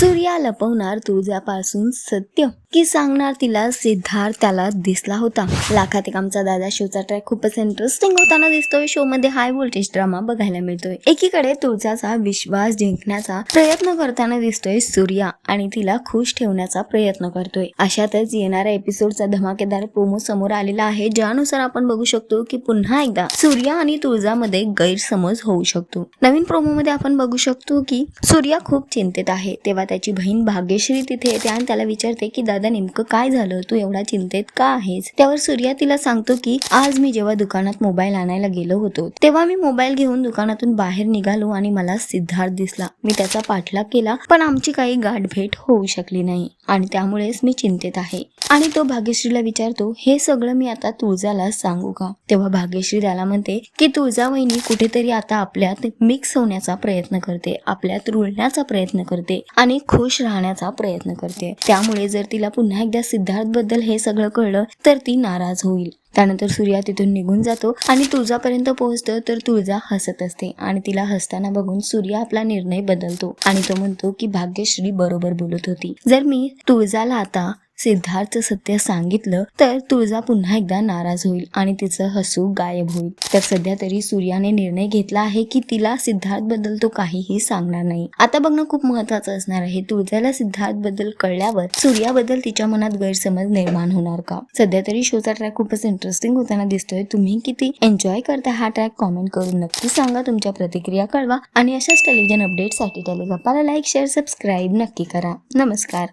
सूर्या लपवणार तुळजापासून सत्य. की सांगणार तिला सिद्धार्थ त्याला दिसला होता. लाखात एक आमचा दादा शोचा ट्रॅक खूपच इंटरेस्टिंग होताना दिसतोय. शो मध्ये हाय व्होल्टेज ड्रामा बघायला मिळतोय. एकीकडे तुळजाचा विश्वास जिंकण्याचा प्रयत्न करताना दिसतोय सूर्या आणि तिला खुश ठेवण्याचा प्रयत्न करतोय. अशातच येणाऱ्या एपिसोडचा धमाकेदार प्रोमो समोर आलेला आहे. ज्यानुसार आपण बघू शकतो की पुन्हा एकदा सूर्या आणि तुळजामध्ये गैरसमज होऊ शकतो. नवीन प्रोमो मध्ये आपण बघू शकतो की सूर्या खूप चिंतेत आहे. तेव्हा त्याची बहीण भाग्यश्री तिथे येते आणि त्याला विचारते की दादा नेमकं काय झालं? तू एवढा चिंतेत का आहेस? त्यावर सूर्या तिला सांगतो की आज मी जेव्हा दुकानात मोबाईल आणायला गेलो होतो तेव्हा मी मोबाईल घेऊन दुकानातून बाहेर निघालो आणि मला सिद्धार्थ दिसला. मी त्याचा पाठलाग केला पण आमची काही गाठभेट होऊ शकली नाही आणि त्यामुळेच मी चिंतेत आहे. आणि तो भाग्यश्रीला विचारतो हे सगळं मी आता तुळजाला सांगू का? तेव्हा भाग्यश्री त्याला म्हणते की तुळजा वहिनी कुठेतरी आता आपल्यात मिक्स होण्याचा प्रयत्न करते आपल्यात रुळण्याचा प्रयत्न करते आणि खुश राहण्याचा प्रयत्न करते. त्यामुळे जर तिला पुन्हा एकदा सिद्धार्थबद्दल हे सगळं कळलं तर ती नाराज होईल. त्यानंतर सूर्या तिथून निघून जातो आणि तुळजापर्यंत पोहोचतो तर तुळजा हसत असते आणि तिला हसताना बघून सूर्या आपला निर्णय बदलतो आणि तो म्हणतो की भाग्यश्री बरोबर बोलत होती. जर मी तुळजाला आता सिद्धार्थ सत्य सांगितलं तर तुळजा पुन्हा एकदा नाराज होईल आणि तिचं हसू गायब होईल. तर सध्या तरी सूर्याने निर्णय घेतला आहे की तिला सिद्धार्थबद्दल तो काहीही सांगणार नाही. आता बघणं खूप महत्वाचं असणार आहे. तुळजाला सिद्धार्थबद्दल कळल्यावर सूर्याबद्दल तिच्या मनात गैरसमज निर्माण होणार का? सध्या तरी शोचा ट्रॅक खूपच इंटरेस्टिंग होताना दिसतोय. तुम्ही किती एन्जॉय करता हा ट्रॅक कॉमेंट करून नक्की सांगा. तुमच्या प्रतिक्रिया कळवा. आणि अशाच टेलिव्हिजन अपडेटसाठी टेलिगपाला लाईक शेअर सबस्क्राईब नक्की करा. नमस्कार.